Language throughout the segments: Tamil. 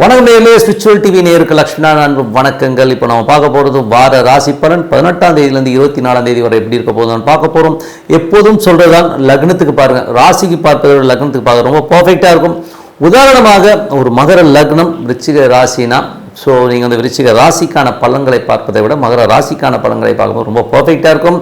வணக்கம் நேர்களே ஸ்பிரிச்சுவல் டிவி நேருக்கு லக்ஷ்மணா அன்பு வணக்கங்கள். இப்போ நம்ம பார்க்க போகிறது வார ராசி பலன். பதினெட்டாம் தேதியிலேருந்து இருபத்தி நாலாம் தேதி வரை எப்படி இருக்க போதும் பார்க்க போகிறோம் எப்போதும் சொல்கிறதான் லக்னத்துக்கு பாருங்க. ராசிக்கு பார்ப்பதை விட லக்னத்துக்கு பார்க்க ரொம்ப பர்ஃபெக்டாக இருக்கும். உதாரணமாக ஒரு மகர லக்னம் ரிச்சிக ராசினா ஸோ நீங்கள் அந்த விருச்சிக ராசிக்கான பலன்களை பார்ப்பதை விட மகர ராசிக்கான பலன்களை பார்க்கும்போது ரொம்ப பர்ஃபெக்டாக இருக்கும்.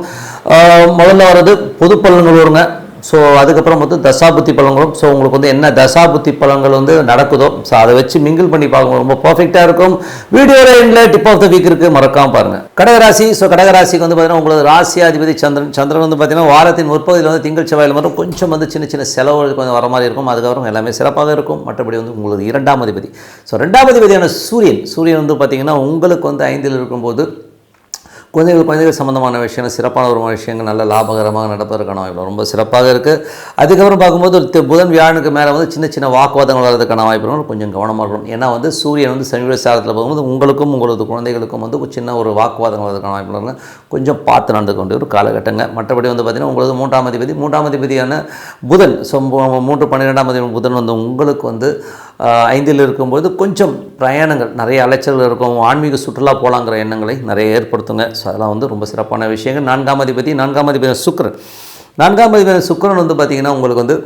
முதல்ல வர்றது பொது பலன்கள் வருங்க ஸோ அதுக்கப்புறம் வந்து தசாபுத்தி பழங்களும் ஸோ உங்களுக்கு வந்து என்ன தசாபுத்தி பழங்கள் வந்து நடக்குதோ ஸோ அதை வச்சு மிங்கிள் பண்ணி பார்க்கும்போது ரொம்ப பர்ஃபெக்டாக இருக்கும். வீடியோ எண்டில் டிப் ஆஃப் த வீக் இருக்குது மறக்காம பாருங்க. கடகராசி ஸோ கடகராசிக்கு வந்து பார்த்தீங்கன்னா உங்களுக்கு ராசியாதிபதி சந்திரன் சந்திரன் வந்து பார்த்தீங்கன்னா வாரத்தின் முற்பகுதியில் வந்து திங்கள் செவ்வாயில் மட்டும் கொஞ்சம் வந்து சின்ன சின்ன செலவுகள் கொஞ்சம் வர மாதிரி இருக்கும். அதுக்கப்புறம் எல்லாமே சிறப்பாக இருக்கும். மற்றபடி வந்து உங்களுக்கு இரண்டாம் அதிபதி. ஸோ ரெண்டாம் அதிபதியான சூரியன் சூரியன் வந்து பார்த்தீங்கன்னா உங்களுக்கு வந்து ஐந்தில் இருக்கும்போது குழந்தைகள் குழந்தைகள் சம்மந்தமான விஷயங்கள் சிறப்பான ஒரு விஷயங்கள் நல்ல லாபகரமாக நடப்பதற்கான வாய்ப்பு ரொம்ப சிறப்பாக இருக்குது அதுக்கப்புறம் பார்க்கும்போது ஒரு புதன் வியாழனுக்கு மேலே வந்து சின்ன சின்ன வாக்குவாதங்கள் வர்றதுக்கான வாய்ப்புகள் கொஞ்சம் கவனமாக இருக்கணும். ஏன்னா வந்து சூரியன் வந்து சனியுடைய சாரத்தில் போகும்போது உங்களுக்கும் உங்களது குழந்தைகளுக்கும் வந்து ஒரு சின்ன ஒரு வாக்குவாதங்கள் வர்றதுக்கான இருக்கும் கொஞ்சம் பார்த்து நடந்து கொண்டு ஒரு காலகட்டங்க. மற்றபடி வந்து பார்த்திங்கன்னா உங்களது மூன்றாம் அதிபதி மூன்றாம் அதிபதியான புதன் ஸோ மூன்று பன்னிரெண்டாம் அதிபதி புதன் வந்து உங்களுக்கு வந்து ஐந்தில் இருக்கும்போது கொஞ்சம் பிரயாணங்கள் நிறைய அலைச்சல் இருக்கும் ஆன்மீக சுற்றுலா போகலாங்கிற எண்ணங்களை நிறைய ஏற்படுத்துங்க. ஸோ அதெல்லாம் வந்து ரொம்ப சிறப்பான விஷயங்கள். நான்காம் அதிபதி நான்காம் அதிபதி சுக்கரன். நான்காம் அதிபதி சுக்கரன் வந்து பார்த்திங்கன்னா உங்களுக்கு வந்து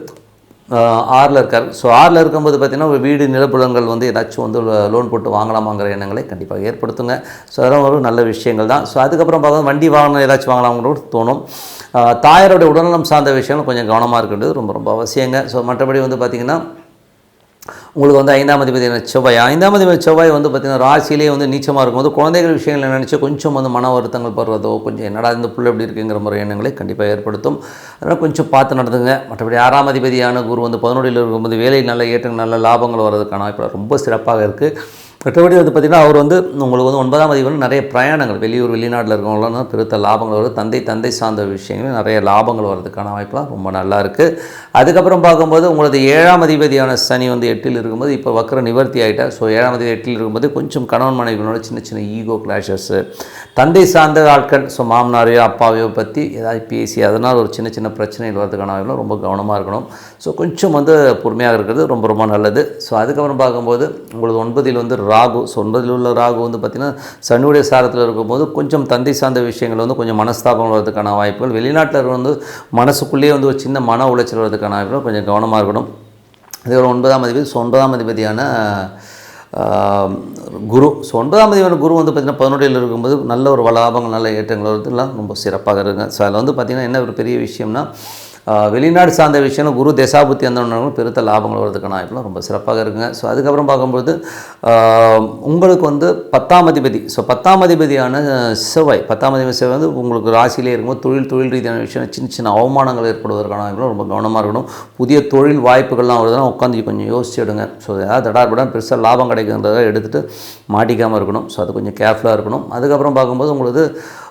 ஆறில் இருக்கார். ஸோ ஆறில் இருக்கும்போது பார்த்திங்கன்னா ஒரு வீடு நிலப்புலங்கள் வந்து ஏதாச்சும் வந்து லோன் போட்டு வாங்கலாமாங்கிற எண்ணங்களை கண்டிப்பாக ஏற்படுத்துங்க. ஸோ அதெல்லாம் ஒரு நல்ல விஷயங்கள் தான். ஸோ அதுக்கப்புறம் பார்த்தா வண்டி வாகனம் ஏதாச்சும் வாங்கலாம்னு தோணும். தாயாருடைய உடல்நலம் சார்ந்த விஷயங்கள் கொஞ்சம் கவனமாக இருக்கிறது ரொம்ப ரொம்ப அவசியங்க. ஸோ மற்றபடி வந்து பார்த்திங்கன்னா உங்களுக்கு வந்து ஐந்தாம் அதிபதியான செவ்வாய். ஐந்தாம் அதிபதி செவ்வாய் வந்து பார்த்திங்கன்னா ராசியிலே வந்து நீச்சமாக இருக்கும்போது குழந்தைகள் விஷயங்களை நினச்சி கொஞ்சம் வந்து மன வருத்தங்கள் படுறதோ கொஞ்சம் என்னடா இந்த புள்ள எப்படி இருக்குங்கிற முறை எண்ணங்களை கண்டிப்பாக ஏற்படுத்தும். அதனால் கொஞ்சம் பார்த்து நடந்துங்க. மற்றபடி ஆறாம் அதிபதியான குரு வந்து பதினொன்றில் இருக்கும்போது வேலை நல்ல ஏற்றங்கள் நல்ல லாபங்கள் வர்றதுக்கான இப்போ ரொம்ப சிறப்பாக இருக்குது மற்றபடி வந்து பார்த்திங்கன்னா அவர் வந்து உங்களுக்கு வந்து ஒன்பதாம் அதிபதி வந்து நிறைய பிரயாணங்கள். வெளியூர் வெளிநாட்டில் இருக்கவங்களாம் பெருத்த லாபங்கள் வருது. தந்தை தந்தை சார்ந்த விஷயங்கள் நிறைய லாபங்கள் வர்றதுக்கான வாய்ப்புலாம் ரொம்ப நல்லா இருக்குது அதுக்கப்புறம் பார்க்கும்போது உங்களது ஏழாம் அதிபதியான சனி வந்து எட்டில் இருக்கும்போது இப்போ வக்கர நிவர்த்தி ஆகிட்டார் ஸோ ஏழாம் அதிபதி எட்டில் இருக்கும்போது கொஞ்சம் கணவன் மனைவிகளோட சின்ன சின்ன ஈகோ கிளாஷஸ்ஸு தந்தை சார்ந்த ஆட்கள் ஸோ மாமனாரையோ அப்பாவையோ பற்றி ஏதாவது பேசி அதனால் ஒரு சின்ன சின்ன பிரச்சனைகள் வர்றதுக்கான வாய்ப்புலாம் ரொம்ப கவனமாக இருக்கணும். ஸோ கொஞ்சம் வந்து பொறுமையாக இருக்கிறது ரொம்ப ரொம்ப நல்லது. ஸோ அதுக்கப்புறம் பார்க்கும்போது உங்களது ஒன்பதில் வந்து ராகு ஸோ ஒன்பதில் உள்ள ராகு வந்து பார்த்திங்கன்னா சனியுடைய சாரத்தில் இருக்கும்போது கொஞ்சம் தந்தை சார்ந்த விஷயங்கள் வந்து கொஞ்சம் மனஸ்தாபம் வர்றதுக்கான வாய்ப்புகள். வெளிநாட்டில் வந்து மனசுக்குள்ளேயே வந்து ஒரு சின்ன மன உளைச்சல் வர்றதுக்கான வாய்ப்புகள் கொஞ்சம் கவனமாக இருக்கணும். அதே ஒரு ஒன்பதாம் அதிபதி ஸோ ஒன்பதாம் அதிபதியான குரு ஸோ ஒன்பதாம் அதிபதியான குரு வந்து பார்த்திங்கன்னா பதினொன்றில் இருக்கும்போது நல்ல ஒரு லாபங்கள் நல்ல ஏற்றங்கள் வருதுலாம் ரொம்ப சிறப்பாக இருக்குங்க. ஸோ அதில் வந்து பார்த்திங்கன்னா என்ன ஒரு பெரிய விஷயம்னா வெளிநாடு சார்ந்த விஷயம் குரு தசாபுத்தி அந்த பெருத்த லாபங்கள் வரதுக்கான வாய்ப்புலாம் ரொம்ப சிறப்பாக இருக்குங்க. ஸோ அதுக்கப்புறம் பார்க்கும்போது உங்களுக்கு வந்து பத்தாம் அதிபதி. ஸோ பத்தாம் அதிபதியான செவ்வாய். பத்தாம் அதிபதி செவ்வாய் வந்து உங்களுக்கு ராசியிலே இருக்கும்போது தொழில் தொழில் ரீதியான விஷயம் சின்ன சின்ன அவமானங்கள் ஏற்படுவதற்கான வாய்ப்புலாம் ரொம்ப கவனமாக இருக்கணும். புதிய தொழில் வாய்ப்புகள்லாம் வருதுன்னா உட்காந்து கொஞ்சம் யோசிச்சு எடுங்க. ஸோ ஏதாவது தடார்படம் பெருசாக லாபம் கிடைக்குன்றதை எடுத்துகிட்டு மாட்டிக்காமல் இருக்கணும். ஸோ அது கொஞ்சம் கேர்ஃபுல்லாக இருக்கணும். அதுக்கப்புறம் பார்க்கும்போது உங்களுக்கு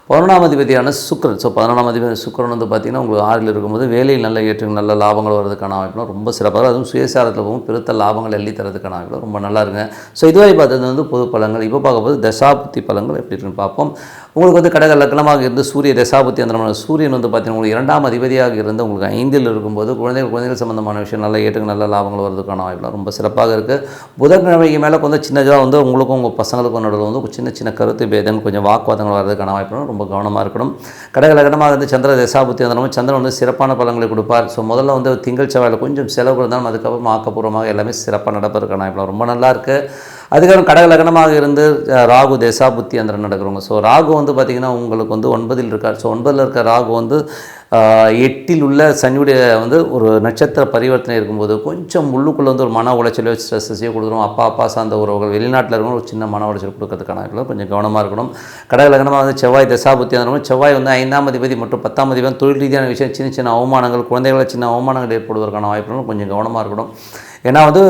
பதினொன்றாம் அதிபதியான சுக்கரன். ஸோ பதினொன்றாம் அதிபதி சுக்கரன் வந்து பார்த்திங்கன்னா உங்களுக்கு ஆறில் இருக்கும்போது வேலையில் நல்ல ஏற்றங்கள் நல்ல லாபங்கள் வரதுக்கான வாய்ப்புலாம் ரொம்ப சிறப்பாக அதுவும் சுயசாரத்தில் போகும் பெருத்த லாபங்கள் எள்ளி தரதுக்கான வாய்ப்பு ரொம்ப நல்லா இருங்க. ஸோ இதுவரை பார்த்தது வந்து பொது பழங்கள் இப்போ பார்க்கும்போது தசாபுத்தி பழங்கள் எப்படி இருக்குன்னு பார்ப்போம். உங்களுக்கு வந்து கடக லக்னமாக இருந்து சூரிய தசாபுத்தி அந்த சூரியன் வந்து பார்த்தீங்கன்னா உங்களுக்கு இரண்டாம் அதிபதியாக இருந்து உங்களுக்கு ஐந்தில் இருக்கும்போது குழந்தைகள் குழந்தைகள் சம்பந்தமான விஷயம் நல்ல ஏற்றுங்க நல்ல லாபங்கள் வரதுக்கான வாய்ப்புலாம் ரொம்ப சிறப்பாக இருக்குது புதன்கிழமைக்கு மேலே கொஞ்சம் சின்னதாக வந்து உங்களுக்கும் உங்கள் பசங்களுக்கும் நடுவில் வந்து சின்ன சின்ன கருத்து பேதம் கொஞ்சம் வாக்குவாதங்கள் வரதுக்கான வாய்ப்புலாம் ரொம்ப ரொம்ப கவனமாக இருக்கணும். கடக லக்னமாக இருந்து சந்திர தசாபுத்தி அந்த சந்திரன் வந்து சிறப்பான பலங்களை கொடுப்பார். ஸோ முதல்ல வந்து திங்கள் செவ்வாயில் கொஞ்சம் செலவு இருந்தாலும் அதுக்கப்புறம் ஆக்கப்பூர்வமாக எல்லாமே சிறப்பாக நடப்பதற்கான இப்போ ரொம்ப நல்லா இருக்குது அதுக்கப்புறம் கடக லக்னமாக இருந்து ராகு தேசா புத்தி அந்த நடக்கிறவங்க. ஸோ ராகு வந்து பார்த்திங்கன்னா உங்களுக்கு வந்து ஒன்பதில் இருக்கார். ஸோ ஒன்பதில் இருக்க ராகு வந்து எட்டில் உள்ள சனியுடைய வந்து ஒரு நட்சத்திர பரிவர்த்தனை இருக்கும்போது கொஞ்சம் உள்ளுக்குள்ளே வந்து ஒரு மன உளைச்சலோ ஸ்ட்ரெஸ்ஸையோ கொடுக்குறோம். அப்பா அப்பா சார்ந்த உறவுகள் வெளிநாட்டில் இருக்கணும் ஒரு சின்ன மன உளைச்சல் கொடுக்கறதுக்கான கொஞ்சம் கவனமாக இருக்கணும். கடக லக்னமாக வந்து செவ்வாய் தசாபுத்தி அந்த செவ்வாய் வந்து ஐந்தாம் அதிபதி மற்றும் பத்தாம் அதிபதி தொழில் ரீதியான விஷயம் சின்ன சின்ன அவமானங்கள் குழந்தைகளை சின்ன அவமானங்கள் ஏற்படுவதற்கான வாய்ப்புகளும் கொஞ்சம் கவனமாக இருக்கணும். ஏன்னா வந்து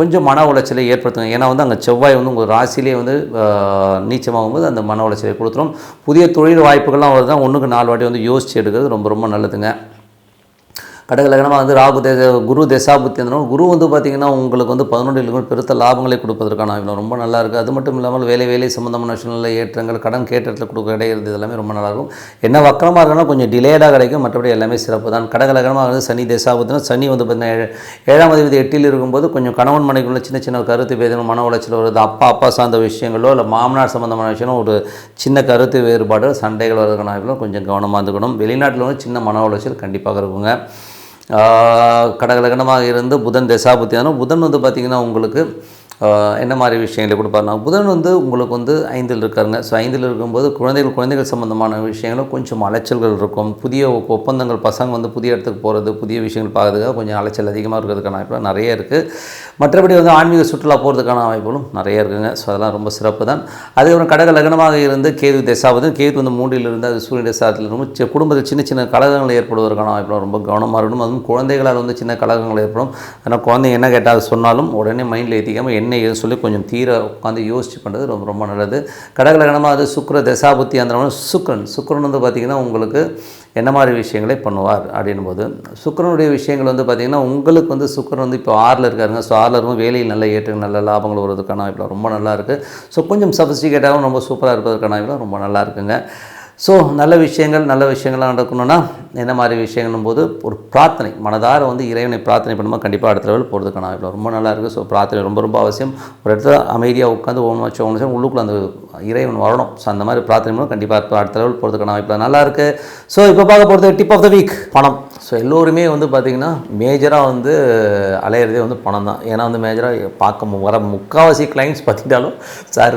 கொஞ்சம் மன உளைச்சலை ஏற்படுத்துங்க. ஏன்னா வந்து அங்கே செவ்வாய் வந்து உங்கள் ராசியிலே வந்து நீச்சமாகும்போது அந்த மன உளைச்சலை கொடுத்துரும். புதிய தொழில் வாய்ப்புகள்லாம் வருதுன்னா ஒன்றுக்கு நாலு வாட்டி வந்து யோசிச்சு எடுக்கிறது ரொம்ப ரொம்ப நல்லதுங்க. கடகலகனமாக வந்து ராகு தேச குரு தசாபுத்தியந்திரம் குரு வந்து பார்த்திங்கன்னா உங்களுக்கு வந்து பதினொன்றில் பெருத்த லாபங்களை கொடுப்பதற்கான ஆய்வு ரொம்ப நல்லா இருக்குது அது மட்டும் இல்லாமல் வேலை வேலை சம்மந்தமான விஷயங்களில் ஏற்றங்கள் கடன் கேட்டத்தில் கொடுக்க கிடையாது எல்லாமே ரொம்ப நல்லாயிருக்கும் என்ன வக்கரமாக இருக்குன்னா கொஞ்சம் டிலேடாக கிடைக்கும். மற்றபடி எல்லாமே சிறப்பு தான். கடகலகனமாக வந்து சனி தசாபுத்தியம் சனி வந்து பார்த்திங்கன்னா ஏழு ஏழாம் அதிபதி எட்டில் இருக்கும்போது கொஞ்சம் கணவன் மனைக்குள்ள சின்ன சின்ன கருத்து வேதனம் மன உளைச்சல் வருது. அப்பா அப்பா சார்ந்த விஷயங்களோ இல்லை மாமனார் சம்மந்தமான விஷயம் ஒரு சின்ன கருத்து வேறுபாடு சண்டைகள் வருவதற்கான கொஞ்சம் கவனமாக இருந்துக்கணும். வெளிநாட்டில் வந்து சின்ன மன உளைச்சல் கண்டிப்பாக இருக்குங்க. கடகடகனமாக இருந்து புதன் தசாபுத்தியானம் புதன் வந்து பார்த்திங்கன்னா உங்களுக்கு என்ன மாதிரி விஷயங்களை கொடுப்பாருனா புதன் வந்து உங்களுக்கு வந்து ஐந்தில் இருக்காருங்க. ஸோ ஐந்தில் இருக்கும்போது குழந்தைகள் குழந்தைகள் சம்மந்தமான விஷயங்களும் கொஞ்சம் அலைச்சல்கள் இருக்கும். புதிய ஒ- ஒப்பந்தங்கள் பசங்க வந்து புதிய இடத்துக்கு போகிறது புதிய விஷயங்கள் பார்க்கறதுக்காக கொஞ்சம் அலைச்சல் அதிகமாக இருக்கிறதுக்கான வாய்ப்புகள் நிறைய இருக்குது மற்றபடி வந்து ஆன்மீக சுற்றுலா போகிறதுக்கான வாய்ப்புகளும் நிறைய இருக்குங்க. ஸோ அதெல்லாம் ரொம்ப சிறப்பு தான். அதுக்கப்புறம் கடக லக்னமாக இருந்து கேது தசாவது கேது வந்து மூன்றில் இருந்து அது சூரிய தசாத்தில் ரொம்ப குடும்பத்தில் சின்ன சின்ன கழகங்கள் ஏற்படுவதற்கான வாய்ப்புகள் ரொம்ப கவனமாக இருக்கணும். அதுவும் குழந்தைகளால் வந்து சின்ன கழகங்கள் ஏற்படும். ஆனால் குழந்தைங்க என்ன கேட்டால் சொன்னாலும் உடனே மைண்டில் ஏற்றிக்காமல் என்ன ஏதுன்னு சொல்லி கொஞ்சம் தீர உட்காந்து யோசிச்சு பண்ணுறது ரொம்ப ரொம்ப நல்லது. கடகலகனமாக அது சுக்கிர தசாபுத்தி அந்த சுக்ரன் சுக்கரன் வந்து பார்த்திங்கன்னா உங்களுக்கு என்ன மாதிரி விஷயங்களை பண்ணுவார் அப்படின்னும் போது சுக்கிரனுடைய விஷயங்கள் வந்து பார்த்திங்கன்னா உங்களுக்கு வந்து சுக்கரன் வந்து இப்போ ஆறில் இருக்காருங்க. ஸோ ஆறில் இருக்கும் வேலையில் நல்ல ஏற்ற நல்ல லாபங்கள் வருவதற்கான இப்போ ரொம்ப நல்லா இருக்குது ஸோ கொஞ்சம் சஃபிஸ்டிகேட்டாகவும் ரொம்ப சூப்பராக இருப்பதற்கான இப்போ ரொம்ப நல்லா இருக்குங்க. ஸோ நல்ல விஷயங்கள் நல்ல விஷயங்கள்லாம் நடக்கணும்னா என்ன மாதிரி விஷயங்களும் போது ஒரு பிரார்த்தனை மனதார வந்து இறைவனை பிரார்த்தனை பண்ணும்போது கண்டிப்பாக அடுத்த லெவல் போகிறதுக்கான இவ்வளோ ரொம்ப நல்லா இருக்குது ஸோ பிரார்த்தனை ரொம்ப ரொம்ப அவசியம். ஒரு இடத்துல அமைதியாக உட்காந்து ஓம் வச்சு ஓம் வச்சு உள்ளுக்குள்ள அந்த இறைவன் வரணும். ஸோ அந்த மாதிரி பிரார்த்தனை பண்ணும் கண்டிப்பாக அடுத்த லெவல் போகிறதுக்கான வாய்ப்பு நல்லா இருக்குது ஸோ இப்போ பார்க்க போகிறது டிப் ஆஃப் த வீக் பணம். ஸோ எல்லோருமே வந்து பார்த்திங்கன்னா மேஜராக வந்து அலையிறதே வந்து பணம் தான் ஏன்னா வந்து மேஜராக பார்க்க மு- வர முக்கால்வாசி கிளைண்ட்ஸ் பார்த்துக்கிட்டாலும் சார்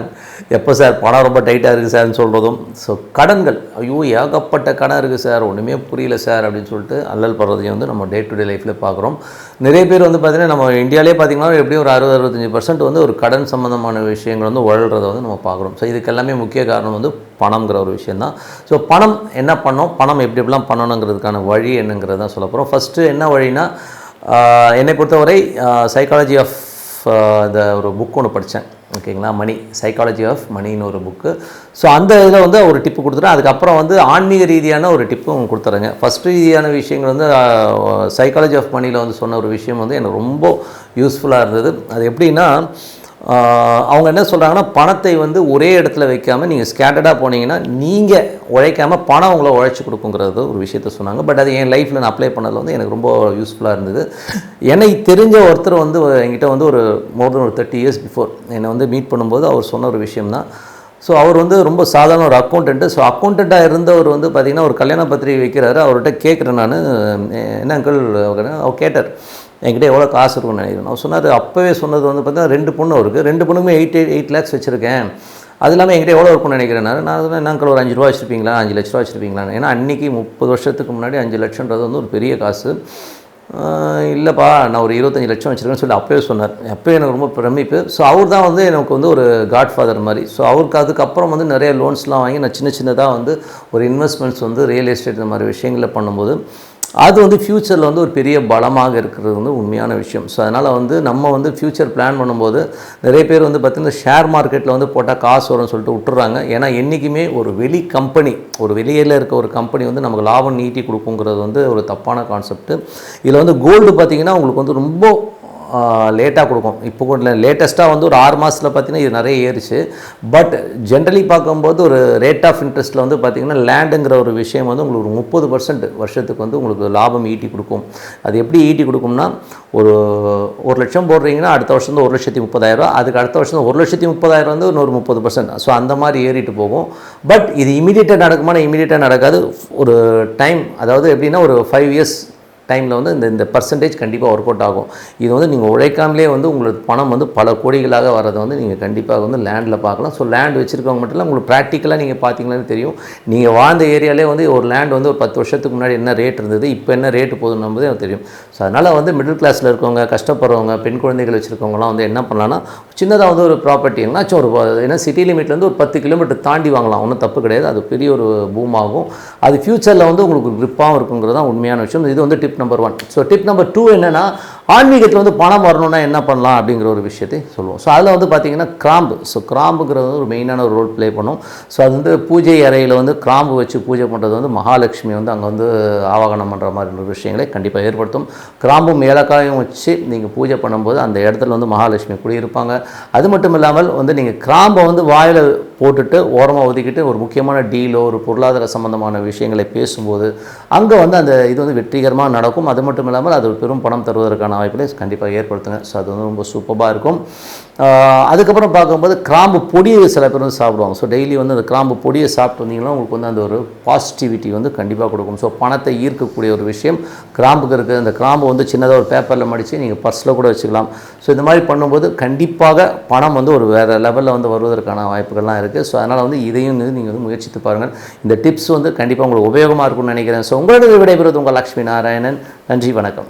எப்போ சார்? பணம் ரொம்ப டைட்டாக இருக்குது சார்னு சொல்கிறதும் ஸோ கடன்கள். ஐயோ ஏகப்பட்ட கடன் இருக்குது சார். ஒன்றுமே புரியல சார் அப்படின்னு சொல்லிட்டு அல்லல் படுறதையும் வந்து நம்ம டே டு டே லைஃப்பில் பார்க்குறோம் நிறைய பேர் வந்து பார்த்திங்கன்னா நம்ம இந்தியாவிலே பார்த்திங்கன்னா எப்படியும் ஒரு அறுபது அறுபத்தஞ்சி பர்சன்ட் வந்து ஒரு கடன் சம்மந்தமான விஷயங்கள் வந்து உழல்றதை வந்து நம்ம பார்க்குறோம் ஸோ இதுக்கு எல்லாமே முக்கிய காரணம் வந்து பணம்ங்கிற ஒரு விஷயந்தான். ஸோ பணம் என்ன பண்ணோம்? பணம் எப்படி எப்படிலாம் பண்ணணுங்கிறதுக்கான வழி என்னங்கிறது தான் சொல்ல போகிறோம் ஃபஸ்ட்டு என்ன வழினா என்னை பொறுத்தவரை சைக்காலஜி ஆஃப் இந்த ஒரு புக் ஒன்று படித்தேன் ஓகேங்களா மணி சைக்காலஜி ஆஃப் மணின்னு ஒரு புக்கு ஸோ அந்த இதில் வந்து ஒரு டிப்பு கொடுத்துட்டேன். அதுக்கப்புறம் வந்து ஆன்மீக ரீதியான ஒரு டிப்பும் கொடுத்துறேங்க. ஃபஸ்ட் ரீதியான விஷயங்கள் வந்து சைக்காலஜி ஆஃப் மணியில் வந்து சொன்ன ஒரு விஷயம் வந்து எனக்கு ரொம்ப யூஸ்ஃபுல்லாக இருந்தது. அது எப்படின்னா அவங்க என்ன சொல்கிறாங்கன்னா பணத்தை வந்து ஒரே இடத்துல வைக்காமல் நீங்கள் ஸ்கேட்டர்டாக போனீங்கன்னா நீங்கள் உழைக்காமல் பணம் உங்களை உழைச்சி கொடுக்குங்கிறது ஒரு விஷயத்த சொன்னாங்க. பட் அது என் லைஃப்பில் நான் அப்ளை பண்ணதில் வந்து எனக்கு ரொம்ப யூஸ்ஃபுல்லாக இருந்தது. எனக்கு தெரிஞ்ச ஒருத்தர் வந்து என்கிட்ட வந்து ஒரு மோர் தென் ஒரு தேர்ட்டி இயர்ஸ் பிஃபோர் என்னை வந்து மீட் பண்ணும்போது அவர் சொன்ன ஒரு விஷயம் தான் ஸோ அவர் வந்து ரொம்ப சாதாரண ஒரு அக்கௌண்டன்ட்டு ஸோ அக்கௌண்ட்டாக இருந்தவர் வந்து பார்த்திங்கன்னா ஒரு கல்யாண பத்திரிகை வைக்கிறாரு. அவர்கிட்ட கேட்குறேன் நான். என்ன அங்கிள் அவர் கேட்டார். என்கிட்ட எவ்வளோ காசு இருக்கும்னு நினைக்கிறேன். அவர் சொன்னார் அப்போவே சொன்னது வந்து பார்த்தீங்கன்னா ரெண்டு பொண்ணு இருக்குது ரெண்டு பொண்ணுமே எயிட் எயிட் லேக்ஸ் வச்சுருக்கேன். அது இல்லாமல் என்கிட்ட எவ்வளோ இருக்கும்னு நினைக்கிறேன் நான். நான் சொன்னேன் என்ன ஒரு அஞ்சு ரூபா வச்சுருப்பீங்களா? அஞ்சு லட்ச ரூபா வச்சுருப்பீங்களா ஏன்னா அன்றைக்கி முப்பது வருஷத்துக்கு முன்னாடி அஞ்சு லட்சன்றது வந்து ஒரு பெரிய காசு. இல்லைப்பா நான் ஒரு இருபத்தஞ்சி லட்சம் வச்சுருக்கேன்னு சொல்லி அப்போவே சொன்னார். அப்போயே எனக்கு ரொம்ப பிரமிப்பு. ஸோ அவர் தான் வந்து எனக்கு வந்து ஒரு காட் ஃபாதர் மாதிரி. ஸோ அவருக்கு அதுக்கப்புறம் வந்து நிறைய லோன்ஸ்லாம் வாங்கி நான் சின்ன சின்னதாக வந்து ஒரு இன்வெஸ்ட்மெண்ட்ஸ் வந்து ரியல் எஸ்டேட் இந்த மாதிரி விஷயங்களில் பண்ணும்போது அது வந்து ஃப்யூச்சரில் வந்து ஒரு பெரிய பலமாக இருக்கிறது வந்து உண்மையான விஷயம். ஸோ அதனால் வந்து நம்ம வந்து ஃப்யூச்சர் பிளான் பண்ணும்போது நிறைய பேர் வந்து பார்த்திங்கன்னா ஷேர் மார்க்கெட்டில் வந்து போட்டால் காசு வரும்னு சொல்லிட்டு விட்டுறாங்க. ஏன்னா என்றைக்குமே ஒரு வெளி கம்பெனி ஒரு வெளியில் இருக்க ஒரு கம்பெனி வந்து நமக்கு லாபம் நீட்டி கொடுக்குங்கிறது வந்து ஒரு தப்பான கான்செப்ட் இதில் வந்து கோல்டு பார்த்திங்கன்னா உங்களுக்கு வந்து ரொம்ப லேட்டாக கொடுக்கும். இப்போ கூட லேட்டஸ்ட்டாக வந்து ஒரு ஆறு மாதத்தில் பார்த்தீங்கன்னா இது நிறைய ஏறிச்சு. பட் ஜென்ரலி பார்க்கும்போது ஒரு ரேட் ஆஃப் இன்ட்ரெஸ்ட்டில் வந்து பார்த்தீங்கன்னா லேண்டுங்கிற ஒரு விஷயம் வந்து உங்களுக்கு ஒரு முப்பது பர்சன்ட் வருஷத்துக்கு வந்து உங்களுக்கு லாபம் ஈட்டி கொடுக்கும். அது எப்படி ஈட்டி கொடுக்கும்னா ஒரு ஒரு லட்சம் போடுறீங்கன்னா அடுத்த வருஷம் வந்து ஒரு லட்சத்தி முப்பதாயிரரூவா அதுக்கு அடுத்த வருஷம் ஒரு லட்சத்தி முப்பதாயிரம் வந்து இன்னொரு முப்பது பர்சன்ட் ஸோ அந்த மாதிரி ஏறிட்டு போகும். பட் இது இமீடியட்டாக நடக்குமானா இமீடியட்டாக நடக்காது. ஒரு டைம் அதாவது எப்படின்னா ஒரு ஃபைவ் இயர்ஸ் டைமில் வந்து இந்த இந்த பர்சன்டேஜ் கண்டிப்பாக ஒர்க் அவுட் ஆகும். இது வந்து நீங்கள் உழைக்காமலே வந்து உங்களுக்கு பணம் வந்து பல கோடிகளாக வரதை வந்து நீங்கள் கண்டிப்பாக வந்து லேண்டில் பார்க்கலாம். ஸோ லேண்ட் வச்சுருக்கவங்க மட்டும் இல்லை உங்களுக்கு ப்ராக்டிக்கலாக நீங்கள் பார்த்தீங்களான்னு தெரியும். நீங்கள் வாழ்ந்த ஏரியாலே வந்து ஒரு லேண்ட் வந்து ஒரு பத்து வருஷத்துக்கு முன்னாடி என்ன ரேட் இருந்தது இப்போ என்ன ரேட்டு போகுதுன்னு தெரியும். ஸோ அதனால் வந்து மிடில் கிளாஸில் இருக்கவங்க கஷ்டப்படுறவங்க பெண் குழந்தைகள் வச்சுருக்கவங்களாம் வந்து என்ன பண்ணலாம்னா சின்னதாக வந்து ஒரு ப்ராப்பர்ட்டி எங்கேனாச்சும் ஒரு ஏன்னா சிட்டி லிமிட்லேருந்து ஒரு பத்து கிலோமீட்டர் தாண்டி வாங்கலாம். ஒன்றும் தப்பு கிடையாது. அது பெரிய ஒரு பூம் ஆகும். அது ஃப்யூச்சரில் வந்து உங்களுக்கு கிரிப்பாகவும் இருக்குங்கிறது தான் உண்மையான விஷயம். இது வந்து tip number one so tip number two என்னென்னா ஆன்மீகத்தில் வந்து பணம் வரணும்னா என்ன பண்ணலாம் அப்படிங்கிற ஒரு விஷயத்தை சொல்லுவோம். ஸோ அதில் வந்து பார்த்திங்கன்னா கிராம்பு. ஸோ கிராம்புங்கிறது வந்து ஒரு மெயினான ஒரு ரோல் ப்ளே பண்ணும். ஸோ அது வந்து பூஜை அறையில் வந்து கிராம்பு வச்சு பூஜை பண்ணுறது வந்து மகாலட்சுமி வந்து அங்கே வந்து ஆவாகனம் பண்ணுற மாதிரி ஒரு விஷயங்களை கண்டிப்பாக ஏற்படுத்தும். கிராம்பும் ஏலக்காயும் வச்சு நீங்கள் பூஜை பண்ணும்போது அந்த இடத்துல வந்து மகாலட்சுமி குடியிருப்பாங்க. அது மட்டும் இல்லாமல் வந்து நீங்கள் கிராம்பை வந்து வாயில் போட்டுட்டு ஓரமாக ஒதுக்கிட்டு ஒரு முக்கியமான டீலோ ஒரு பொருளாதார சம்பந்தமான விஷயங்களை பேசும்போது அங்கே வந்து அந்த இது வந்து வெற்றிகரமாக நடக்கும். அது மட்டும் இல்லாமல் அது பெரும் பணம் தருவதற்கான வாய்ப்புகளை கண்டிப்பாக ஏற்படுத்துங்க. ஸோ அது வந்து ரொம்ப சூப்பராக இருக்கும். அதுக்கப்புறம் பார்க்கும்போது கிராம்பு பொடியை சில பேர் வந்து சாப்பிடுவாங்க. ஸோ டெய்லி வந்து அந்த கிராம்பு பொடியை சாப்பிட்டு வந்தீங்கன்னா உங்களுக்கு வந்து அந்த ஒரு பாசிட்டிவிட்டி வந்து கண்டிப்பாக கொடுக்கும். ஸோ பணத்தை ஈர்க்கக்கூடிய ஒரு விஷயம். கிராம்புக்கு இருக்குது அந்த கிராம்பு வந்து சின்னதாக ஒரு பேப்பரில் மடித்து நீங்கள் பர்ஸில் கூட வச்சுக்கலாம். ஸோ இந்த மாதிரி பண்ணும்போது கண்டிப்பாக பணம் வந்து ஒரு வேறு லெவலில் வந்து வருவதற்கான வாய்ப்புகள்லாம் இருக்குது ஸோ அதனால் வந்து இதையும் வந்து நீங்கள் வந்து முயற்சித்து பாருங்கள். இந்த டிப்ஸ் வந்து கண்டிப்பாக உங்களுக்கு உபயோகமாக இருக்கும்னு நினைக்கிறேன். ஸோ உங்களோட விடைபெறுவது உங்கள் லக்ஷ்மி நாராயணன். நன்றி வணக்கம்.